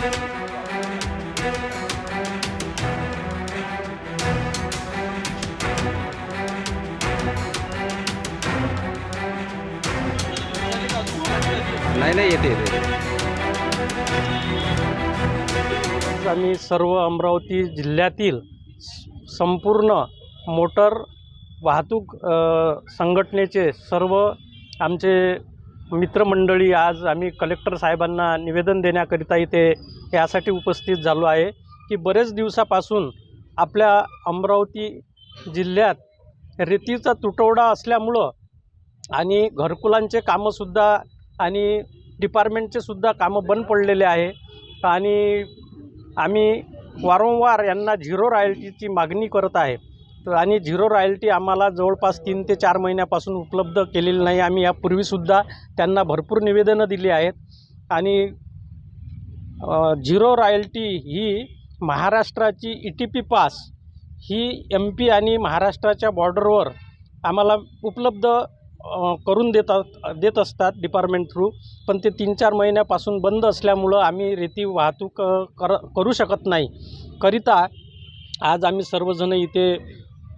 नाही नाही येते येते. आम्ही सर्व अमरावती जिल्ह्यातील संपूर्ण मोटर वाहतूक संघटनेचे सर्व आमचे मित्रमंडळी आज आम्ही कलेक्टर साहेबांना निवेदन देण्याकरिता इथे यासाठी उपस्थित झालो आहे की बरेच दिवसापासून आपल्या अमरावती जिल्ह्यात रेतीचा तुटवडा असल्यामुळं आणि घरकुलांचे कामंसुद्धा आणि डिपार्टमेंटचे सुद्धा कामं बंद पडलेले आहे. आणि आम्ही वारंवार यांना झिरो रॉयल्टीची मागणी करत आहे. तर आणि झिरो रॉयल्टी आम्हाला जवळपास तीन ते चार महिन्यापासून उपलब्ध केलेली नाही. आम्ही यापूर्वीसुद्धा त्यांना भरपूर निवेदनं दिली आहेत. आणि झिरो रॉयल्टी ही महाराष्ट्राची ई टी पी पास ही एम पी आणि महाराष्ट्राच्या बॉर्डरवर आम्हाला उपलब्ध करून देतात देत असतात डिपार्टमेंट थ्रू. पण ते तीन चार महिन्यापासून बंद असल्यामुळं आम्ही रेती वाहतूक कर करू शकत नाही. करिता आज आम्ही सर्वजण इथे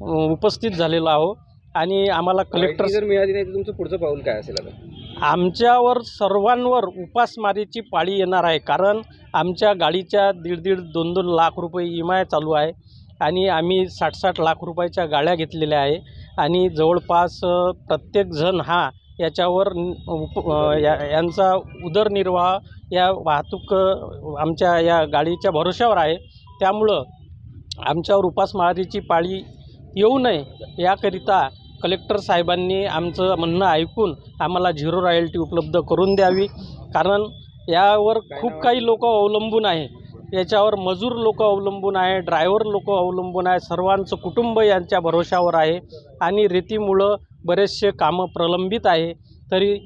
उपस्थित झालेलो आहो आणि आम्हाला कलेक्टर जर मिळाली नाही तर तुमचं पुढचं पाऊल काय असेल आता? आमच्यावर सर्वांवर उपासमारीची पाळी येणार आहे. कारण आमच्या गाडीच्या दीड दीड दोन दोन लाख रुपये ई एम आय चालू आहे. आणि आम्ही साठ साठ लाख रुपयाच्या गाड्या घेतलेल्या आहे. आणि जवळपास प्रत्येकजण हा याच्यावर उप या यांचा उदरनिर्वाह या वाहतूक आमच्या या गाडीच्या भरोश्यावर आहे. त्यामुळं आमच्यावर उपासमारीची पाळी येऊ नये. याकरिता कलेक्टर साहेबांनी आमचं म्हणणं ऐकून आम्हाला झिरो रॉयल्टी उपलब्ध करून द्यावी. कारण यावर खूप काही लोक अवलंबून आहे. याच्यावर मजूर लोक अवलंबून आहे ड्रायव्हर लोक अवलंबून आहे सर्वांचं कुटुंब यांच्या भरोशावर आहे आणि रेतीमुळं बरेचसे कामं प्रलंबित आहे. तरी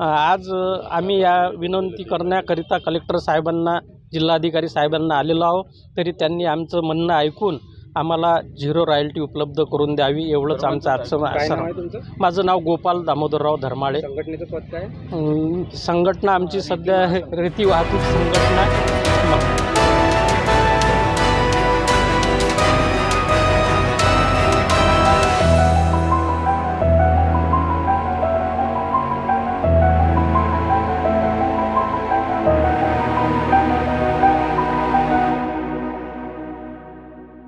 आज आम्ही या विनंती करण्याकरिता कलेक्टर साहेबांना जिल्हाधिकारी साहेबांना आलेलो आहो तरी त्यांनी आमचं म्हणणं ऐकून आम्हाला झिरो रॉयल्टी उपलब्ध करून द्यावी एववढंच आमचं आजचं काय नाव मा- आहे तुमचं? माझं नाव गोपाल दामोदरराव धर्माळे. संघटनेचं पद काय? अं, संघटना आमची सध्या रेती वाहतूक संघटना